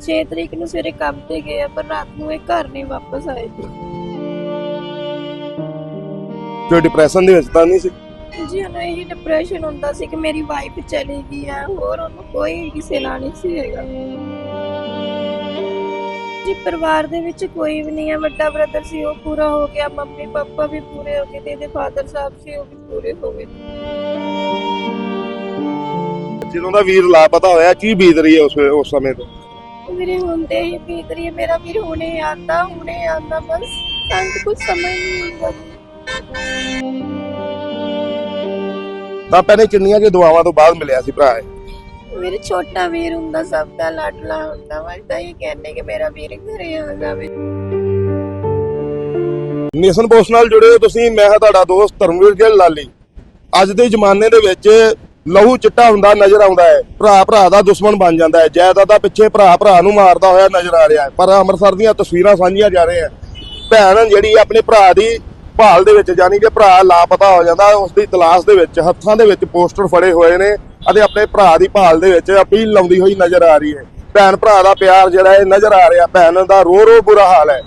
6 ਤਰੀਕ ਨੂੰ ਸਵੇਰੇ ਕੰਮ ਤੇ ਗਏ ਆ, ਪਰ ਰਾਤ ਨੂੰ ਇਹ ਘਰ ਨਹੀਂ ਵਾਪਸ ਆਏ ਕੋਈ ਡਿਪਰੈਸ਼ਨ ਦੇ ਵਿੱਚ ਤਾਂ ਨਹੀਂ ਸੀ? ਜੀ ਉਹਨੂੰ ਇਹ ਡਿਪਰੈਸ਼ਨ ਹੁੰਦਾ ਸੀ ਕਿ ਮੇਰੀ ਵਾਈਫ ਚਲੀ ਗਈ ਆ ਹੋਰ ਉਹਨੂੰ ਕੋਈ ਕਿਸੇ ਨਾਲ ਨਹੀਂ ਸੀ ਹੈਗਾ। ਜੀ ਪਰਿਵਾਰ ਦੇ ਵਿੱਚ ਕੋਈ ਵੀ ਨਹੀਂ ਹੈ ਵੱਡਾ ਬ੍ਰਦਰ ਸੀ ਉਹ ਪੂਰਾ ਹੋ ਗਿਆ ਮੰਮੀ ਪਾਪਾ ਵੀ ਪੂਰੇ ਹੋ ਗਏ ਤੇ ਇਹਦੇ ਫਾਦਰ ਸਾਹਿਬ ਸੀ ਉਹ ਵੀ ਪੂਰੇ ਹੋ ਗਏ। ਜਦੋਂ ਦਾ ਵੀਰ ਲਾਪਤਾ ਹੋਇਆ ਕੀ ਬੀਤ ਰਹੀ ਹੈ ਉਸ ਉਸ ਸਮੇਂ ਤੋਂ? ਮੇਰੇ ਹੁੰਦੇ ਹੀ ਰਹੀ ਹੈ ਮੇਰਾ ਵੀਰ ਹੁਣੇ ਆਂਦਾ ਹੁਣੇ ਆਂਦਾ ਬਸ ਸਾਨੂੰ ਕੁਝ ਸਮਝ ਨਹੀਂ ਆਉਂਦਾ। ਤਾਂ ਪਹਿਲੇ ਕਿੰਨੀਆਂ ਕਿ ਦੁਆਵਾਂ ਤੋਂ ਬਾਅਦ ਮਿਲਿਆ ਸੀ ਭਰਾ ਮੇਰੇ ਛੋਟਾ ਵੀਰ ਹੁੰਦਾ ਸਭ ਦਾ ਲਾਡਲਾ ਹੁੰਦਾ ਵਾ ਤਾਂ ਇਹ ਕਹਿੰਦੇ ਕਿ ਮੇਰਾ ਵੀਰ ਘਰੇ ਆ ਜਾਵੇ। ਨੇਸ਼ਨ ਪੋਸਟ ਨਾਲ ਜੁੜੇ ਹੋ ਤੁਸੀਂ ਮੈਂ ਹਾਂ ਤੁਹਾਡਾ ਦੋਸਤ ਧਰਮਵੀਰ ਗਿੱਲ ਲਾਲੀ। ਅੱਜ ਦੇ ਜ਼ਮਾਨੇ ਦੇ ਵਿੱਚ ਲਹੂ ਚਿੱਟਾ ਹੁੰਦਾ, ਨਜ਼ਰ ਆਉਂਦਾ ਹੈ। ਭਰਾ ਭਰਾ ਦਾ ਦੁਸ਼ਮਣ ਬਣ ਜਾਂਦਾ ਹੈ। ਜਾਇਦਾਦਾਂ ਪਿੱਛੇ ਭਰਾ ਭਰਾ ਨੂੰ ਮਾਰਦਾ ਹੋਇਆ ਨਜ਼ਰ ਆ ਰਿਹਾ ਹੈ। ਪਰ ਅੰਮ੍ਰਿਤਸਰ ਦੀਆਂ ਤਸਵੀਰਾਂ ਸਾਂਝੀਆਂ ਜਾ ਰਹੀਆਂ ਭੈਣ ਜਿਹੜੀ ਆਪਣੇ ਭਰਾ ਦੀ ਭਾਲ ਦੇ ਵਿੱਚ ਜਾਨੀ ਕਿ ਭਰਾ ਲਾਪਤਾ ਹੋ ਜਾਂਦਾ, ਉਸ ਦੀ ਤਲਾਸ਼ ਦੇ ਵਿੱਚ, ਹੱਥਾਂ ਦੇ ਵਿੱਚ ਪੋਸਟਰ ਫੜੇ ਹੋਏ ਨੇ ਅਤੇ ਆਪਣੇ ਭਰਾ ਦੀ ਭਾਲ ਦੇ ਵਿੱਚ ਅਪੀਲ ਲਾਉਂਦੀ ਹੋਈ ਨਜ਼ਰ ਆ ਰਹੀ ਹੈ। ਭੈਣ, ਭਰਾ ਦਾ ਪਿਆਰ ਜਿਹੜਾ ਇਹ ਨਜ਼ਰ ਆ ਰਿਹਾ, ਭੈਣ ਦਾ ਰੋ ਰੋ ਬੁਰਾ ਹਾਲ ਹੈ।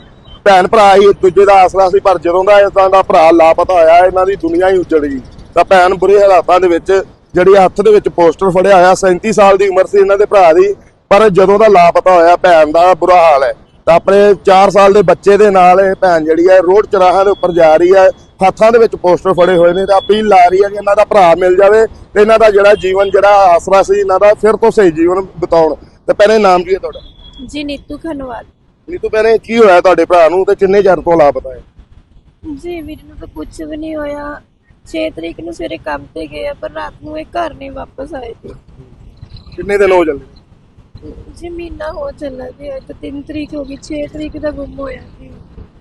ਭੈਣ, ਭਰਾ ਹੀ ਇੱਕ ਦੂਜੇ ਦਾ ਆਸਰਾ ਸੀ, ਪਰ ਜਦੋਂ ਦਾ ਇਦਾਂ ਦਾ ਭਰਾ ਲਾਪਤਾ ਹੋਇਆ, ਇਹਨਾਂ ਦੀ ਦੁਨੀਆ ਹੀ ਉੱਜੜ ਗਈ। ਤਾਂ ਭੈਣ ਬੁਰੇ ਹਾਲਾਤਾਂ ਦੇ ਵਿੱਚ ਜਿਹੜੀ ਹੱਥ ਦੇ ਵਿੱਚ ਪੋਸਟਰ ਫੜਿਆ ਹੋਇਆ 37 ਸਾਲ ਦੀ ਉਮਰ ਸੀ ਇਹਨਾਂ ਦੇ ਭਰਾ ਦੀ ਪਰ ਜਦੋਂ ਦਾ ਲਾਪਤਾ ਹੋਇਆ ਭੈਣ ਦਾ ਬੁਰਾ ਹਾਲ ਹੈ। ਤਾਂ ਆਪਣੇ 4 ਸਾਲ ਦੇ ਬੱਚੇ ਦੇ ਨਾਲ ਇਹ ਭੈਣ ਜਿਹੜੀ ਹੈ ਰੋਡ ਚਰਾਹਾਂ ਦੇ ਉੱਪਰ ਜਾ ਰਹੀ ਹੈ ਹੱਥਾਂ ਦੇ ਵਿੱਚ ਪੋਸਟਰ ਫੜੇ ਹੋਏ ਨੇ ਤੇ ਅਪੀਲ ਲਾ ਰਹੀ ਹੈ ਕਿ ਇਹਨਾਂ ਦਾ ਭਰਾ ਮਿਲ ਜਾਵੇ ਤੇ ਇਹਨਾਂ ਦਾ ਜਿਹੜਾ ਜੀਵਨ ਜਿਹੜਾ ਆਸਰਾ ਸੀ ਇਹਨਾਂ ਦਾ ਫਿਰ ਤੋਂ ਸਹੀ ਜੀਵਨ ਬਿਤਾਉਣ। ਤੇ ਪਹਿਲੇ ਨਾਮ ਕੀ ਹੈ ਤੁਹਾਡਾ? ਜੀ ਨੀਤੂ ਖਨਵਾਲ। ਨੀਤੂ ਭੈਣੇ ਕੀ ਹੋਇਆ ਤੁਹਾਡੇ ਭਰਾ ਨੂੰ ਤੇ ਕਿੰਨੇ ਚਿਰ ਤੋਂ ਲਾਪਤਾ ਹੈ? ਜੀ ਵੀਰ ਨੂੰ ਤਾਂ ਕੁਝ ਵੀ ਨਹੀਂ ਹੋਇਆ। 6 ਤਰੀਕ ਨੂੰ ਸਵੇਰੇ ਕੰਮ ਤੇ ਗਏ ਆ, ਪਰ ਰਾਤ ਨੂੰ ਇਹ ਘਰ ਨਹੀਂ ਵਾਪਸ ਆਏ। ਜੀ ਕਿੰਨੇ ਦਿਨ ਹੋ ਚੱਲੇ? ਜੀ ਮਹੀਨਾ ਹੋ ਚੱਲਾ ਜੀ ਅੱਜ 3 ਤਰੀਕ ਹੋ ਗਈ 6 ਤਰੀਕ ਦਾ ਗੁੰਮ ਹੋਇਆ ਜੀ।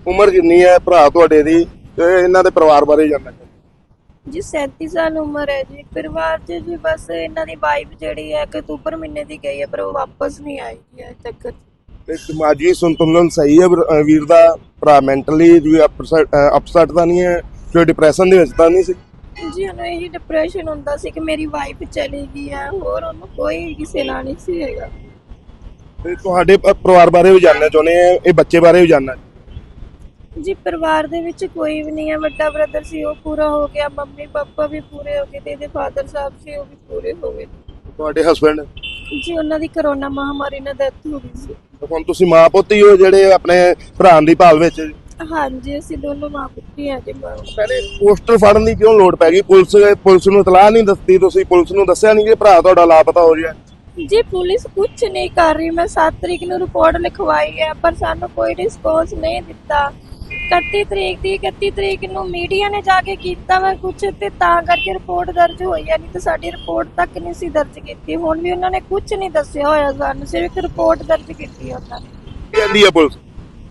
ਉਮਰ ਕਿੰਨੀ ਹੈ ਭਰਾ ਤੁਹਾਡੇ ਦੀ ਤੇ ਇਹਨਾਂ ਦੇ ਪਰਿਵਾਰ ਬਾਰੇ ਜਾਣਨਾ ਚਾਹੁੰਦਾ ਜੀ 37 ਸਾਲ ਉਮਰ ਹੈ ਜੀ। ਪਰਿਵਾਰ 'ਚ ਜੀ ਬਸ ਇਹਨਾਂ ਦੀ ਵਾਈਫ ਜਿਹੜੀ ਹੈ ਅਕਤੂਬਰ ਮਹੀਨੇ ਦੀ ਗਈ ਹੈ ਪਰ ਉਹ ਵਾਪਸ ਨਹੀਂ ਆਈ ਜੀ ਅਜੇ ਤੱਕ। ਤੇ ਸਮਾਜੀ ਸੰਤੁਲਨ ਸਹੀ ਹੈ ਵੀਰ ਦਾ? ਭਰਾ ਮੈਂਟਲੀ ਵੀ ਅਪਸੈਟ ਤਾਂ ਨਹੀਂ ਹੈ? ਕੋਈ ਡਿਪਰੈਸ਼ਨ ਦੇ ਵਿੱਚ ਤਾਂ ਨਹੀਂ ਸੀ? ਜੀ ਉਹਨੂੰ ਇਹ ਡਿਪਰੈਸ਼ਨ ਹੁੰਦਾ ਸੀ ਕਿ ਮੇਰੀ ਵਾਈਫ ਚਲੀ ਗਈ ਹੈ ਹੋਰ ਉਹਨੂੰ ਕੋਈ ਕਿਸੇ ਨਾਲ ਨਹੀਂ ਸੀ ਹੈਗਾ। ਤੇ ਤੁਹਾਡੇ ਪ- ਪਰਿਵਾਰ ਬਾਰੇ ਵੀ ਜਾਣਨਾ ਚਾਹੁੰਦੇ ਆ ਇਹ ਬੱਚੇ ਬਾਰੇ ਵੀ ਜਾਣਨਾ? ਜੀ ਪਰਿਵਾਰ ਦੇ ਵਿੱਚ ਕੋਈ ਵੀ ਨਹੀਂ ਹੈ ਵੱਡਾ ਬ੍ਰਦਰ ਸੀ ਉਹ ਪੂਰਾ ਹੋ ਗਿਆ ਮੰਮੀ ਪਾਪਾ ਵੀ ਪੂਰੇ ਹੋ ਗਏ ਤੇ ਇਹਦੇ ਫਾਦਰ ਸਾਹਿਬ ਸੀ ਉਹ ਵੀ ਪੂਰੇ ਹੋ ਗਏ। ਤੁਹਾਡੇ ਹਸਬੰਡ ਜੀ ਉਹਨਾਂ ਦੀ ਕਰੋਨਾ ਮਹਾਮਾਰੀ ਨਾਲ ਡੈਥ ਹੋ ਗਈ ਸੀ। ਹੁਣ ਤੁਸੀਂ ਮਾਂ ਪੁੱਤ ਹੀ ਹੋ ਜਿਹੜੇ ਆਪਣੇ ਭਰਾ ਦੀ ਭਾਲ ਵਿੱਚ? ਹਾਂਜੀ ਅਸੀਂ ਦੋਨੋਂ ਮਾਂ ਪੁੱਤੀ ਹਾਂ ਜੀ ਮਾਂ ਪਹਿਲੇ ਪੋਸਟਰ ਫੜਨ ਦੀ ਕਿਉਂ ਲੋੜ ਪੈ ਗਈ? ਪੁਲਿਸ ਪੁਲਿਸ ਨੂੰ ਇਤਲਾਹ ਨਹੀਂ ਦਿੱਤੀ ਤੁਸੀਂ? ਪੁਲਿਸ ਨੂੰ ਦੱਸਿਆ ਨਹੀਂ ਕਿ ਭਰਾ ਤੁਹਾਡਾ ਲਾਪਤਾ ਹੋ ਗਿਆ? ਜੀ ਪੁਲਿਸ ਕੁਝ ਨਹੀਂ ਕਰ ਰਹੀ। ਮੈਂ 7 ਤਰੀਕ ਨੂੰ ਰਿਪੋਰਟ ਲਿਖਵਾਈ ਹੈ ਪਰ ਸਾਨੂੰ ਕੋਈ ਰਿਸਪੌਂਸ ਨਹੀਂ ਦਿੱਤਾ। 31 ਤਰੀਕ ਦੀ 31 ਤਰੀਕ ਨੂੰ ਮੀਡੀਆ ਨੇ ਜਾ ਕੇ ਕੀਤਾ ਵਾ ਕੁਝ ਤੇ ਤਾਂ ਕਰਕੇ ਰਿਪੋਰਟ ਦਰਜ ਹੋਈ ਹੈ। ਨਹੀਂ ਤਾਂ ਸਾਡੀ ਰਿਪੋਰਟ ਤੱਕ ਨਹੀਂ ਸੀ ਦਰਜ ਕੀਤੀ। ਹੁਣ ਵੀ ਉਹਨਾਂ ਨੇ ਕੁਝ ਨਹੀਂ ਦੱਸਿਆ ਹੋਇਆ ਸਾਨੂੰ ਸਿਰਫ ਰਿਪੋਰਟ ਦਰਜ ਕੀਤੀ ਉਹਨਾਂ ਨੇ। ਕਹਿੰਦੀ ਹੈ ਪੁਲਿਸ?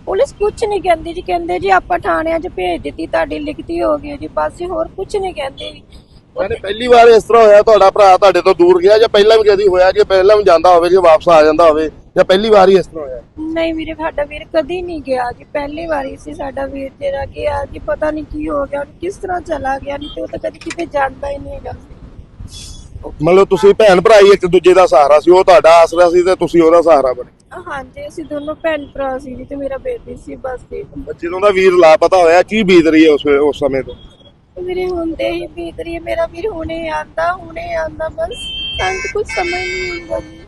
ਪੁਲਿਸ ਕੁਝ ਨਹੀਂ ਕਹਿੰਦੀ ਜੀ ਕਹਿੰਦੇ ਜੀ ਆਪਾਂ ਥਾਣਿਆਂ 'ਚ ਭੇਜ ਦਿੱਤੀ ਤੁਹਾਡੀ ਲਿਖਤੀ ਹੋ ਗਈ ਜੀ ਬਸ ਜੀ ਹੋਰ ਕੁਝ ਨਹੀਂ ਕਹਿੰਦੇ ਜੀ। ਮੈਨੇ ਪਹਿਲੀ ਵਾਰ ਇਸ ਤਰ੍ਹਾਂ ਹੋਇਆ ਤੁਹਾਡਾ ਭਰਾ ਤੁਹਾਡੇ ਤੋਂ ਦੂਰ ਗਿਆ ਜਾਂ ਪਹਿਲਾਂ ਵੀ ਕਦੀ ਹੋਇਆ ਕਿ ਪਹਿਲਾਂ ਵੀ ਜਾਂਦਾ ਹੋਵੇ ਕਿ ਵਾਪਸ ਆ ਜਾਂਦਾ ਹੋਵੇ ਜਾਂ ਪਹਿਲੀ ਵਾਰ ਹੀ ਇਸ ਤਰ੍ਹਾਂ ਹੋਇਆ? ਨਹੀਂ ਵੀਰੇ ਸਾਡਾ ਵੀਰ ਕਦੀ ਨਹੀਂ ਗਿਆ ਜੀ ਪਹਿਲੀ ਵਾਰੀ ਸੀ ਸਾਡਾ ਵੀਰ ਜਿਹੜਾ ਗਿਆ ਜੀ ਪਤਾ ਨਹੀਂ ਕੀ ਹੋ ਗਿਆ ਕਿਸ ਤਰ੍ਹਾਂ ਚਲਾ ਗਿਆ ਨਹੀਂ ਤੇ ਉਹ ਤਾਂ ਕਦੀ ਕਿਤੇ ਜਾਂਦਾ ਹੀ ਨਹੀਂ ਹੈਗਾ। ਮਤਲਬ ਤੁਸੀਂ ਭੈਣ ਭਰਾ ਹੀ ਇੱਕ ਦੂਜੇ ਦਾ ਸਹਾਰਾ ਸੀ ਉਹ ਤੁਹਾਡਾ ਆਸਰਾ ਸੀ ਤੇ ਤੁਸੀਂ ਉਹਦਾ ਸਹਾਰਾ ਬਣੇ ਹਾਂਜੀ ਅਸੀਂ ਦੋਨੋਂ ਭੈਣ ਭਰਾ ਸੀ ਜੀ ਤੇ ਮੇਰਾ ਬੇਬੀ ਸੀ ਬਸ ਜੀ। ਜਦੋਂ ਦਾ ਵੀਰ ਲਾਪਤਾ ਹੋਇਆ ਕੀ ਬੀਤ ਰਹੀ ਹੈ ਉਸ ਵੇ- ਉਸ ਸਮੇਂ ਤੋਂ? ਮੇਰੇ ਹੁੰਦੇ ਹੀ ਬੀਤ ਰਹੀ ਹੈ ਮੇਰਾ ਵੀਰ ਹੁਣੇ ਆਂਦਾ ਹੁਣੇ ਆਂਦਾ ਬਸ ਸਾਨੂੰ ਕੁਝ ਸਮਝ ਨਹੀਂ ਆਉਂਦਾ ਜੀ।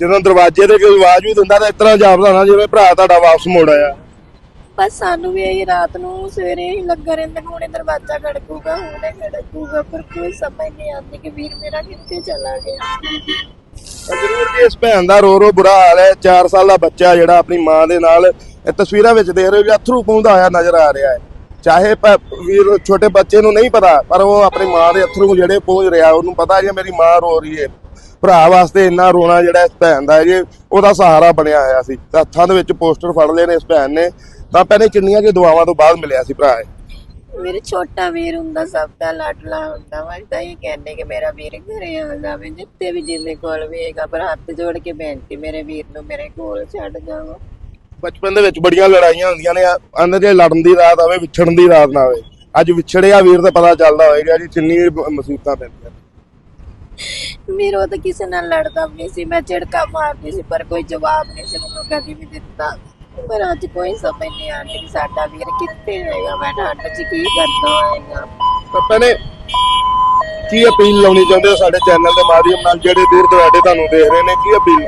ਜਦੋਂ ਦਰਵਾਜ਼ੇ ਤੇ ਕੋਈ ਆਵਾਜ਼ ਵੀ ਦਿੰਦਾ ਤਾਂ ਇਸ ਤਰ੍ਹਾਂ ਜਾਪਦਾ ਨਾ ਜਿਵੇਂ ਭਰਾ ਤੁਹਾਡਾ ਵਾਪਸ ਮੁੜ ਆਇਆ। ਬਸ ਸਾਨੂੰ ਵੀ ਇਹੀ ਰਾਤ ਨੂੰ ਸਵੇਰੇ ਹੀ ਲੱਗਾ ਰਹਿੰਦਾ ਕਿ ਹੁਣੇ ਦਰਵਾਜ਼ਾ ਖੜਕੂਗਾ ਹੁਣੇ ਖੜਕੂਗਾ ਪਰ ਕੋਈ ਸਮਝ ਨਹੀਂ ਆਉਂਦੀ ਕਿ ਵੀਰ ਮੇਰਾ ਕਿੱਥੇ ਚਲਾ ਗਿਆ। ਤਾਂ ਜ਼ਰੂਰ ਜੀ ਇਸ ਭੈਣ ਦਾ ਰੋ ਰੋ ਬੁਰਾ ਹਾਲ ਹੈ। 4 ਸਾਲ ਦਾ ਬੱਚਾ ਜਿਹੜਾ ਆਪਣੀ ਮਾਂ ਦੇ ਨਾਲ ਇਹ ਤਸਵੀਰਾਂ ਵਿੱਚ ਦੇਖ ਰਹੇ ਹੋ ਕਿ ਅਥਰੂ ਪਾਉਂਦਾ ਹੋਇਆ ਨਜ਼ਰ ਆ ਰਿਹਾ ਹੈ। ਚਾਹੇ ਵੀਰ ਛੋਟੇ ਬੱਚੇ ਨੂੰ ਨਹੀਂ ਪਤਾ, ਪਰ ਉਹ ਆਪਣੀ ਮਾਂ ਦੇ ਅਥਰੂ ਜਿਹੜੇ ਪਹੁੰਚ ਰਿਹਾ ਉਹਨੂੰ ਪਤਾ ਜੇ ਮੇਰੀ ਮਾਂ ਰੋ ਰਹੀ ਹੈ। ਭਰਾ ਵਾਸਤੇ ਇੰਨਾ ਰੋਣਾ ਜਿਹੜਾ ਇਸ ਭੈਣ ਦਾ ਜੇ, ਉਹਦਾ ਸਹਾਰਾ ਬਣਿਆ ਹੋਇਆ ਸੀ। ਤਾਂ ਹੱਥਾਂ ਦੇ ਵਿੱਚ ਪੋਸਟਰ ਫੜ ਲਏ ਨੇ ਇਸ ਭੈਣ ਨੇ। ਤਾਂ ਪਹਿਲੇ ਚਿੰਨੀਆਂ ਕਿ ਦੁਆਵਾਂ ਤੋਂ ਬਾਅਦ ਮਿਲਿਆ ਸੀ ਭਰਾ ਇਹ। ਮੇਰੇ ਛੋਟਾ ਵੀਰ ਹੁੰਦਾ ਸਭ ਦਾ ਲਾਡਲਾ ਹੁੰਦਾ ਤਾਂ ਇਹ ਕਹਿੰਦੇ ਕਿ ਮੇਰਾ ਵੀਰ ਘਰੇ ਆ ਜਾਵੇ ਜਿੱਤੇ ਵੀ ਜਿਹਦੇ ਕੋਲ ਵੀ ਹੈਗਾ ਪਰ ਹੱਥ ਜੋੜ ਕੇ ਬੇਨਤੀ ਮੇਰੇ ਵੀਰ ਨੂੰ ਮੇਰੇ ਕੋਲ ਛੱਡ ਜਾਵੋ। ਬਚਪਨ ਦੇ ਵਿੱਚ ਬੜੀਆਂ ਲੜਾਈਆਂ ਹੁੰਦੀਆਂ ਨੇ ਅੰਦਰ ਜੇ ਲੜਨ ਦੀ ਰਾਤ ਆਵੇ ਵਿਛੜਨ ਦੀ ਰਾਤ ਨਾ ਆਵੇ। ਅੱਜ ਵਿਛੜਿਆ ਵੀਰ ਤੇ ਪਤਾ ਚੱਲਦਾ ਹੋਏਗਾ ਜੀ ਕਿੰਨੀ ਮੁਸੀਬਤਾਂ ਪੈਂਦੀਆਂ ਉਹ ਤਾਂ ਕਿਸੇ ਨਾਲ ਲੜਦਾ ਵੀ ਨਹੀਂ ਸੀ ਮੈਂ ਝਿੜਕਾ ਮਾਰਦੀ ਸੀ ਪਰ ਕੋਈ ਜਵਾਬ ਨਹੀਂ ਸੀ ਮੈਨੂੰ ਕਦੀ ਵੀ ਦਿੱਤਾ। ਪਰ ਅੱਜ ਕੋਈ ਸਮਝ ਨਹੀਂ ਆਉਂਦੀ ਕਿ ਸਾਡਾ ਵੀਰ ਕਿੱਥੇ ਹੈਗਾ। ਮੈਂ ਠੰਡ 'ਚ ਕੀ ਕਰਦਾ ਹੋਏਗਾ ਤਾਂ ਭੈਣੇ ਕੀ ਅਪੀਲ ਲਾਉਣੀ ਚਾਹੁੰਦੇ ਹੋ ਸਾਡੇ ਚੈਨਲ ਦੇ ਮਾਧਿਅਮ ਨਾਲ, ਜਿਹੜੇ ਦੂਰ ਦੁਰਾਡੇ ਤੁਹਾਨੂੰ ਦੇਖ ਰਹੇ ਨੇ, ਕੀ ਅਪੀਲ?